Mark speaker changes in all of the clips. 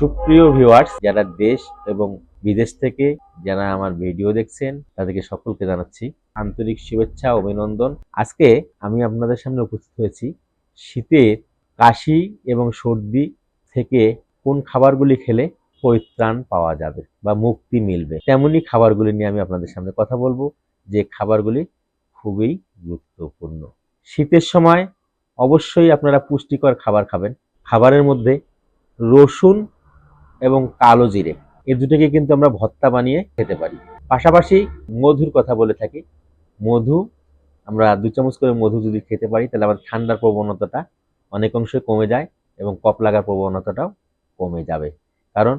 Speaker 1: সুপ্রিয় ভিউয়ার্স, যারা দেশ এবং বিদেশ থেকে যারা আমার ভিডিও দেখছেন, তাদেরকে সকলকে জানাচ্ছি আন্তরিক শুভেচ্ছা, অভিনন্দন। আজকে আমি আপনাদের সামনে উপস্থিত হয়েছি শীতের কাশি এবং সর্দি থেকে কোন খাবারগুলি খেলে পরিত্রাণ পাওয়া যাবে বা মুক্তি মিলবে তেমনই খাবারগুলি নিয়ে আমি আপনাদের সামনে কথা বলব, যে খাবারগুলি খুবই গুরুত্বপূর্ণ। শীতের সময় অবশ্যই আপনারা পুষ্টিকর খাবার খাবেন। খাবারের মধ্যে রসুন এবং কালো জিরে। এই দুটোকে কিন্তু আমরা ভত্তা বানিয়ে খেতে পারি। পাশাপাশি মধুর কথা বলে থাকি। মধু, আমরা দু চামচ করে মধু যদি খেতে পারি, তাহলে আমাদের ঠান্ডার প্রবণতাটা অনেক অংশে কমে যায় এবং কপ লাগার প্রবণতাটাও কমে যাবে। কারণ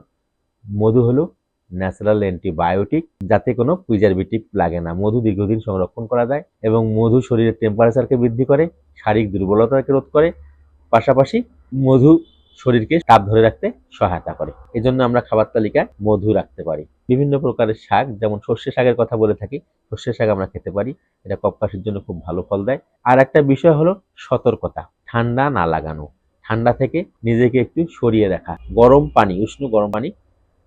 Speaker 1: মধু হলো ন্যাচারাল অ্যান্টিবায়োটিক যাতে কোনো প্রিজারভেটিভ লাগে না। মধু দীর্ঘদিন সংরক্ষণ করা যায় এবং মধু শরীরের টেম্পারেচারকে বৃদ্ধি করে, শারীরিক দুর্বলতাকে রোধ করে। পাশাপাশি মধু শরীরকে তাপ ধরে রাখতে সহায়তা করে। এজন্য আমরা খাবার তালিকায় মধু রাখতে পারি। বিভিন্ন প্রকারের শাক, যেমন সর্ষে শাকের কথা বলে থাকি, সর্ষে শাক আমরা খেতে পারি। এটা কপকাশির জন্য খুব ভালো ফল দেয়। আর একটা বিষয় হলো সতর্কতা, ঠান্ডা না লাগানো। ঠান্ডা থেকে নিজেকে একটু সরিয়ে রাখা, গরম পানি, উষ্ণ গরম পানি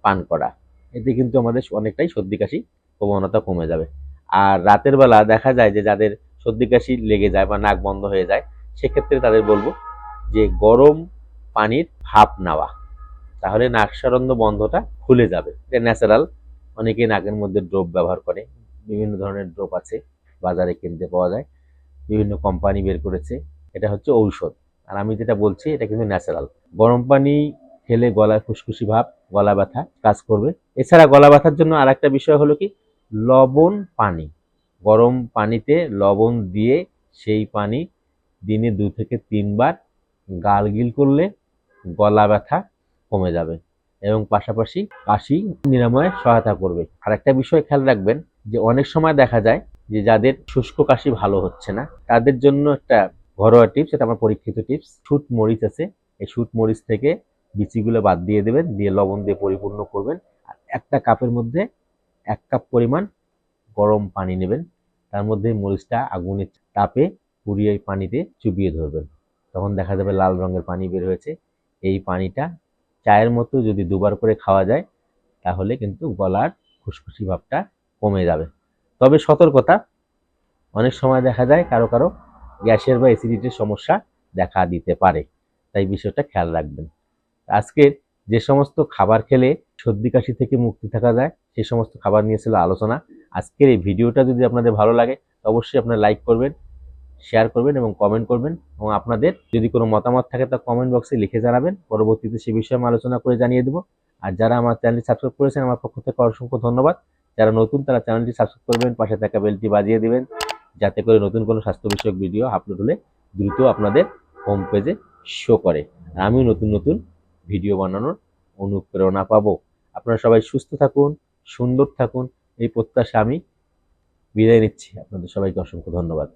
Speaker 1: পান করা। এতে কিন্তু আমাদের অনেকটাই সর্দি কাশি প্রবণতা কমে যাবে। আর রাতের বেলা দেখা যায় যে যাদের সর্দি কাশি লেগে যায় বা নাক বন্ধ হয়ে যায়, সেক্ষেত্রে তাদের বলব যে গরম পানির ভাপ নেওয়া। তাহলে নাক সরন্দ বন্ধটা খুলে যাবে। এটা ন্যাচারাল। অনেকে নাকের মধ্যে ড্রপ ব্যবহার করে। বিভিন্ন ধরনের ড্রপ আছে, বাজারে কিনতে পাওয়া যায়। বিভিন্ন কোম্পানি বের করেছে। এটা হচ্ছে ঔষধ। আর আমি যেটা বলছি, এটা কিন্তু ন্যাচারাল। গরম পানি খেলে গলায় ফুসকুসি ভাব, গলা ব্যথা কাজ করবে। এছাড়া গলা ব্যথার জন্য আরেকটা বিষয় হলো কি? লবণ পানি। গরম পানিতে লবণ দিয়ে সেই পানি দিনে দু থেকে তিনবার গার্গিল করলে গলা ব্যথা কমে যাবে এবং পাশাপাশি কাশি নিরাময়ে সহায়তা করবে। আর একটা বিষয় খেয়াল রাখবেন যে অনেক সময় দেখা যায় যে যাদের শুষ্ক কাশি ভালো হচ্ছে না, তাদের জন্য একটা ঘরোয়া টিপস, এটা আমার পরীক্ষিত টিপস শুট মরিচ আছে, এই শুট মরিচ থেকে বিচিগুলো বাদ দিয়ে দেবেন, দিয়ে লবণ দিয়ে পরিপূর্ণ করবেন আর একটা কাপের মধ্যে এক কাপ পরিমাণ গরম পানি নেবেন। তার মধ্যে মরিচটা আগুনের তাপে পুড়িয়ে পানিতে চুবিয়ে ধরবেন। তখন দেখা যাবে লাল রঙের পানি বের হয়েছে এই পানিটা চায়ের মতো যদি দুবার করে খাওয়া যায়, তাহলে কিন্তু গলার খুসখুসি ভাবটা কমে যাবে। তবে সতর্কতা, অনেক সময় দেখা যায় কারও কারও গ্যাসের বা অ্যাসিডিটির সমস্যা দেখা দিতে পারে, তাই বিষয়টা খেয়াল রাখবেন। আজকের যে সমস্ত খাবার খেলে সর্দি কাশি থেকে মুক্তি থাকা যায় সেই সমস্ত খাবার নিয়ে ছিল আলোচনা। আজকের এই ভিডিওটা যদি আপনাদের ভালো লাগে, অবশ্যই আপনারা লাইক করবেন শেয়ার করবেন এবং কমেন্ট করবেন এবং আপনাদের যদি কোনো মতামত থাকে তা কমেন্ট বক্সে লিখে জানাবেন। পরবর্তীতে সে বিষয়ে আমি আলোচনা করে জানিয়ে দেবো। আর যারা আমার চ্যানেলটি সাবস্ক্রাইব করেছেন, আমার পক্ষ থেকে অসংখ্য ধন্যবাদ। যারা নতুন তারা চ্যানেলটি সাবস্ক্রাইব করবেন, পাশে থাকা বেলটি বাজিয়ে দেবেন, যাতে করে নতুন কোনো স্বাস্থ্য বিষয়ক ভিডিও আপলোড হলে দ্রুত আপনাদের হোম পেজে শো করে। আর আমিও নতুন নতুন ভিডিও বানানোর অনুপ্রেরণা পাবো। আপনারা সবাই সুস্থ থাকুন, সুন্দর থাকুন, এই প্রত্যাশা আমি বিদায় নিচ্ছি। আপনাদের সবাইকে অসংখ্য ধন্যবাদ।